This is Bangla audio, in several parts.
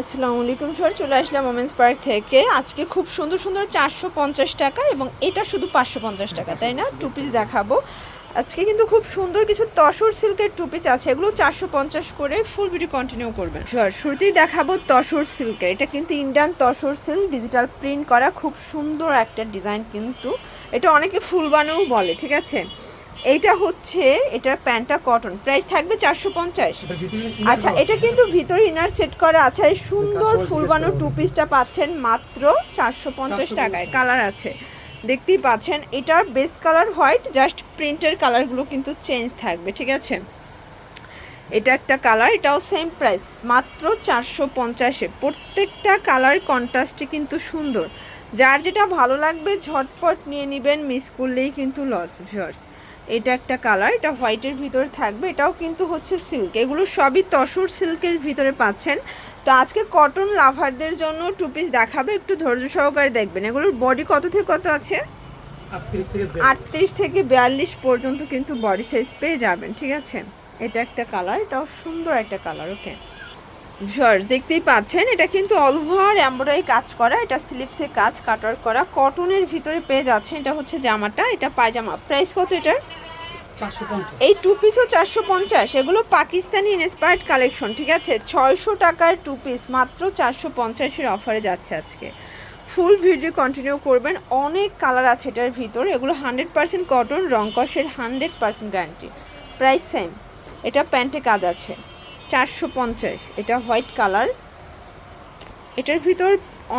আসসালামু আলাইকুম স্যার, চলে আসলাম ওমেন্স পার্ক থেকে। আজকে খুব সুন্দর সুন্দর চারশো পঞ্চাশ টাকা এবং এটা শুধু পাঁচশো পঞ্চাশ টাকা, তাই না? টু পিস দেখাবো। আজকে কিন্তু খুব সুন্দর কিছু তসর সিল্কের টু পিস আছে, এগুলো চারশো পঞ্চাশ করে ফুল ভিডিও কন্টিনিউ করবেন স্যার শুরুতেই দেখাবো তসর সিল্কের। এটা কিন্তু Indian tussar silk digital print করা, খুব সুন্দর একটা ডিজাইন কিন্তু। এটা অনেকে ফুলবানেও বলে, ঠিক আছে? এইটা হচ্ছে এটার প্যান্টটা কটন প্রাইস থাকবে চারশো পঞ্চাশ। আচ্ছা এটা কিন্তু ভিতরে ইনার সেট করা আছে। সুন্দর ফুলবানো টু পিসটা পাচ্ছেন মাত্র চারশো পঞ্চাশ টাকায়। কালার আছে। দেখতেই পাচ্ছেন এটার বেস কালার হোয়াইট জাস্ট প্রিন্টের কালারগুলো কিন্তু চেঞ্জ থাকবে ঠিক আছে? এটা একটা কালার এটাও সেম প্রাইস মাত্র চারশো পঞ্চাশে প্রত্যেকটা কালার কন্ট্রাস্টে কিন্তু সুন্দর। যার যেটা ভালো লাগবে ঝটপট নিয়ে নেবেন মিস করলেই কিন্তু লস ভিউয়ার্স এটা একটা কালার এটা হোয়াইটের ভিতরে থাকবে এটাও কিন্তু হচ্ছে সিল্ক এগুলো সবই তসর সিল্কের ভিতরে পাচ্ছেন। তো আজকে কটন লাভারদের জন্য টু পিস দেখাবে একটু ধৈর্য সহকারে দেখবেন। এগুলোর বডি কত থেকে কত আছে? আটত্রিশ থেকে বিয়াল্লিশ। পর্যন্ত কিন্তু বডি সাইজ পেয়ে যাবেন ঠিক আছে? এটা একটা কালার এটাও সুন্দর একটা কালার ওকে ভিউয়ার্স দেখতেই পাচ্ছেন এটা কিন্তু অল ওভার এমব্রয়ডারি কাজ করা এটা স্লিপসে কাজ কাটার করা কটনের ভিতরে পেয়ে যাচ্ছেন এটা হচ্ছে জামাটা এটা পায়জামা প্রাইস কত এটার? 450 এই টু পিসও চারশো পঞ্চাশ এগুলো পাকিস্তানি ইন্সপায়ার্ড কালেকশন ঠিক আছে? ছয়শো টাকার টু পিস মাত্র চারশো পঞ্চাশের অফারে যাচ্ছে আজকে। ফুল ভিডিও কন্টিনিউ করবেন অনেক কালার আছে এটার ভিতর এগুলো hundred percent cotton রংকসের hundred percent guarantee price same এটা প্যান্টে কাজ আছে। চারশো পঞ্চাশ। এটা হোয়াইট কালার। এটার ভিতর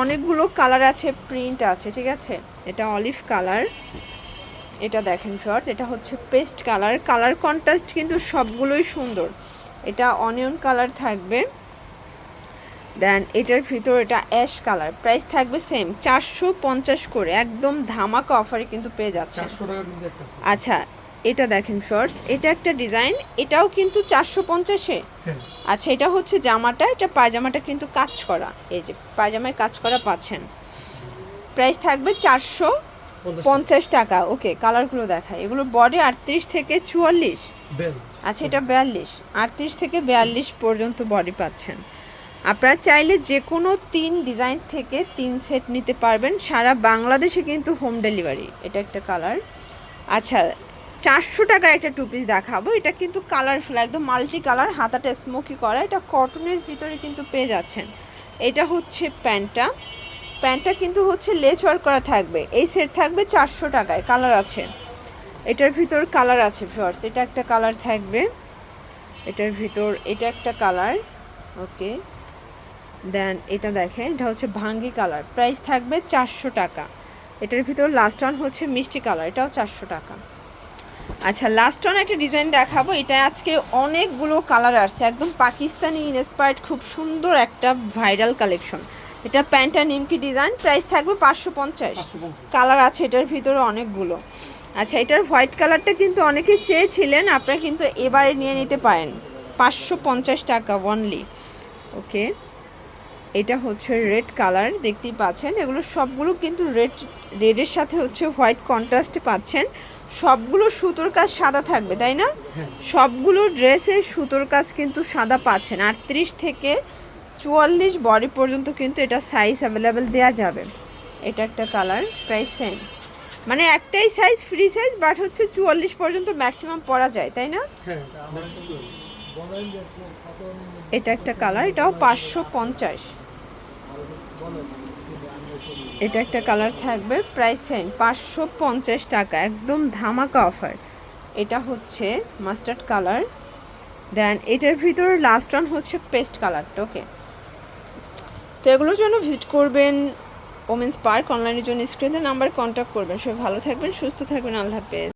অনেকগুলো কালার আছে প্রিন্ট আছে ঠিক আছে? এটা অলিভ কালার। এটা দেখেন শর্টস এটা হচ্ছে পেস্ট কালার। কালার কন্ট্রাস্ট কিন্তু সবগুলোই সুন্দর। এটা অনিয়ন কালার থাকবে। দেন এটার ভিতর এটা অ্যাশ কালার। প্রাইস থাকবে সেম চারশো পঞ্চাশ করে। একদম ধামাকা অফারে কিন্তু পেয়ে যাচ্ছে 400 টাকার মধ্যে একটা আছে। আচ্ছা এটা দেখেন শর্টস এটা একটা ডিজাইন এটাও কিন্তু চারশো পঞ্চাশে। হ্যাঁ। আচ্ছা এটা হচ্ছে জামাটা এটা পায়জামাটা কিন্তু কাজ করা। এই যে পায়জামায় কাজ করা পাচ্ছেন। প্রাইস থাকবে চারশো পঞ্চাশ টাকা। ওকে কালারগুলো দেখায় এগুলো বডি আটত্রিশ থেকে চুয়াল্লিশ। আচ্ছা এটা বিয়াল্লিশ। আটত্রিশ থেকে বিয়াল্লিশ পর্যন্ত বডি পাচ্ছেন। আপনারা চাইলে যে কোনো তিন ডিজাইন থেকে তিন সেট নিতে পারবেন। সারা বাংলাদেশে কিন্তু হোম ডেলিভারি এটা একটা কালার আচ্ছা চারশো টাকা একটা টু পিস দেখাবো। এটা কিন্তু কালারফুল একদম মাল্টি কালার হাতাটা স্মোকি করা। এটা কটনের ভিতরে কিন্তু পেয়ে যাচ্ছেন। এটা হচ্ছে প্যান্টটা। প্যান্টটা কিন্তু হচ্ছে লেচ ওয়ার্ক করা থাকবে। এই সেট থাকবে চারশো টাকায় কালার আছে। এটার ভিতর কালার আছে ফিওর্স এটা একটা কালার থাকবে। এটার ভিতর এটা একটা কালার ওকে দেন এটা দেখেন, এটা হচ্ছে ভাঙ্গি কালার প্রাইস থাকবে চারশো টাকা। এটার ভিতর লাস্ট ওয়ান হচ্ছে মিষ্টি কালার এটাও চারশো টাকা। আচ্ছা লাস্ট ওয়ান একটা ডিজাইন দেখাবো। এটা আজকে অনেকগুলো কালার আসছে। একদম পাকিস্তানি ইন্সপায়ার্ড খুব সুন্দর একটা ভাইরাল কালেকশন এটা প্যান্টা নিমকি ডিজাইন প্রাইস থাকবে পাঁচশো পঞ্চাশ। কালার আছে এটার ভিতরে অনেকগুলো। আচ্ছা এটার হোয়াইট কালারটা কিন্তু অনেকে চেয়েছিলেন আপনারা কিন্তু এবারে নিয়ে নিতে পারেন। পাঁচশো পঞ্চাশ টাকা অনলি ওকে এটা হচ্ছে রেড কালার দেখতেই পাচ্ছেন। এগুলো সবগুলো কিন্তু রেড রেডের সাথে হচ্ছে হোয়াইট কন্ট্রাস্টে পাচ্ছেন। সবগুলো সুতোর কাজ সাদা থাকবে তাই না? হ্যাঁ। সবগুলো ড্রেসের সুতোর কাজ কিন্তু সাদা পাচ্ছেন। আটত্রিশ থেকে চুয়াল্লিশ বডি পর্যন্ত কিন্তু এটা সাইজ অ্যাভেলেবেল দেওয়া যাবে। এটা একটা কালার প্রাইস সেম মানে একটাই সাইজ ফ্রি সাইজ বাট হচ্ছে চুয়াল্লিশ পর্যন্ত ম্যাক্সিমাম পরা যায় তাই না? হ্যাঁ এটা একটা কালার এটাও পাঁচশো পঞ্চাশ। এটা একটা কালার থাকবে প্রাইস সেম, পাঁচশো পঞ্চাশ টাকা, একদম ধামাকা অফার। এটা হচ্ছে মাস্টার্ড কালার। দেন এটার ভিতরে লাস্ট ওয়ান হচ্ছে পেস্ট কালারটা ওকে তো এগুলোর জন্য ভিজিট করবেন ওমেন্স পার্ক অনলাইনের জন্য স্ক্রিনের নাম্বার কন্ট্যাক্ট করবেন। সবাই ভালো থাকবেন, সুস্থ থাকবেন, আল্লাহ হাফেজ।